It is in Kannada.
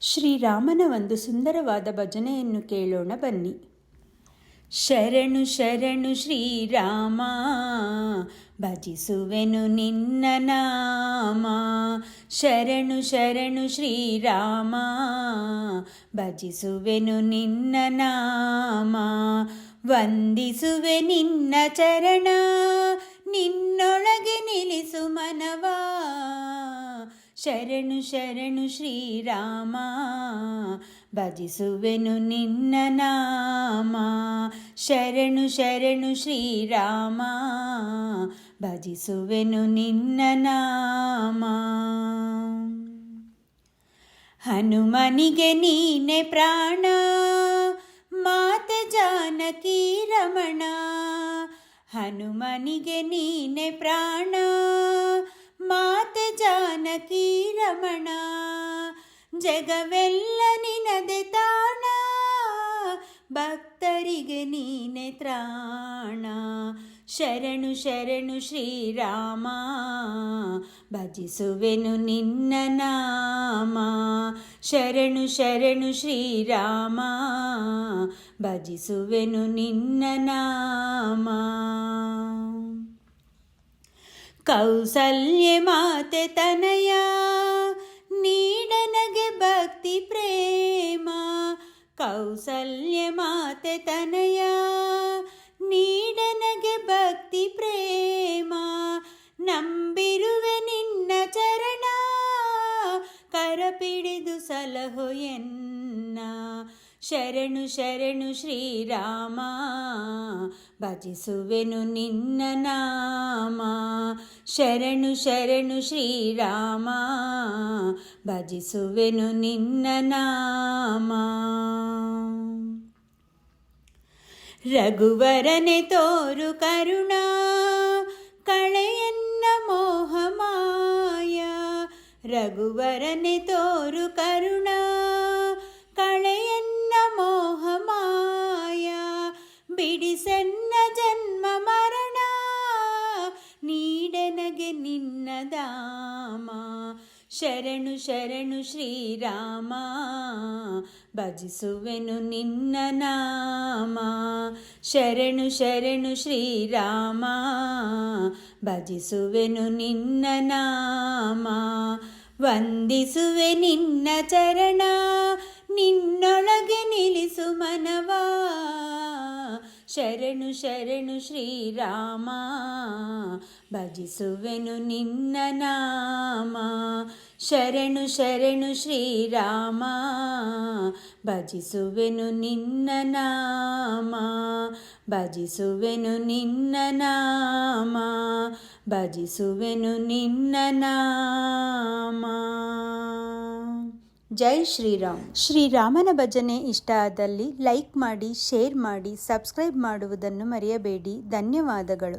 ಶ್ರೀರಾಮನ ಒಂದು ಸುಂದರವಾದ ಭಜನೆಯನ್ನು ಕೇಳೋಣ ಬನ್ನಿ. ಶರಣು ಶರಣು ಶ್ರೀರಾಮ, ಭಜಿಸುವೆನು ನಿನ್ನ ನಾಮ. ಶರಣು ಶರಣು ಶ್ರೀರಾಮ, ಭಜಿಸುವೆನು ನಿನ್ನ ನಾಮ. ವಂದಿಸುವೆ ನಿನ್ನ ಚರಣ, ನಿನ್ನೊಳಗೆ ನಿಲ್ಲಿಸು ಮನವಾ. ಶರಣು ಶರಣು ಶ್ರೀರಾಮ, ಭಜಿಸುವೆನು ನಿನ್ನ ನಾಮ. ಶರಣು ಶರಣು ಶ್ರೀರಾಮ, ಭಜಿಸುವೆನು ನಿನ್ನ ನಾಮ. ಹನುಮನಿಗೆ ನೀನೆ ಪ್ರಾಣ, ಮಾತ ಜಾನಕಿ ರಮಣ. ಹನುಮನಿಗೆ ನೀನೆ ಪ್ರಾಣ ಮಾತ ಜಾನಕಿ ರಮಣ ಜಗವೆಲ್ಲ ನಿನದೆ ತಾಣ ಭಕ್ತರಿಗೆ ನೀನೆ ತ್ರಾಣ ಶರಣು ಶರಣು ಶ್ರೀರಾಮ ಭಜಿಸುವೆನು ನಿನ್ನ ನಾಮ ಶರಣು ಶರಣು ಶ್ರೀರಾಮ ಭಜಿಸುವೆನು ನಿನ್ನ ನಾಮ ಕೌಸಲ್ಯ ಮಾತೆ ತನಯ ನೀಡನಗೆ ಭಕ್ತಿ ಪ್ರೇಮ. ಕೌಸಲ್ಯ ಮಾತೆ ತನಯ ನೀಡನಗೆ ಭಕ್ತಿ ಪ್ರೇಮ. ಶರಣು ಶರಣು ಶ್ರೀರಾಮ ಭಜಿಸುವೆನು ನಿನ್ನ ನಾಮ ಶರಣು ಶರಣು ಶ್ರೀರಾಮ ಭಜಿಸುವೆನು ನಿನ್ನ ನಾಮ ರಘುವರನೆ ತೋರು ಕರುಣ ಕಳೆಯನ್ನ ಮೋಹಮಾಯ ರಘುವರನೆ ತೋರು ಕರುಣ ದಾಮ ಶರಣು ಶರಣು ಶ್ರೀರಾಮ, ಭಜಿಸುವೆನು ನಿನ್ನ ನಾಮ. ಶರಣು ಶರಣು ಶ್ರೀರಾಮ, ಭಜಿಸುವೆನು ನಿನ್ನ ನಾಮ. ವಂದಿಸುವೆ ನಿನ್ನ ಚರಣ. ಶರಣು ಶರಣು ಶ್ರೀರಾಮ, ಭಜಿಸುವೆನು ನಿನ್ನ ನಾಮ. ಶರಣು ಶರಣು ಶ್ರೀರಾಮ, ಭಜಿಸುವೆನು ನಿನ್ನ ನಾಮ. ಭಜಿಸುವೆನು ನಿನ್ನ ನಾಮ, ಭಜಿಸುವೆನು ನಿನ್ನ ನಾಮ. ಜೈ ಶ್ರೀರಾಮ್. ಶ್ರೀರಾಮನ ಭಜನೆ ಇಷ್ಟ ಆದಲ್ಲಿ ಲೈಕ್ ಮಾಡಿ ಶೇರ್ ಮಾಡಿ ಸಬ್ಸ್ಕ್ರೈಬ್ ಮಾಡುವುದನ್ನು ಮರೆಯಬೇಡಿ. ಧನ್ಯವಾದಗಳು.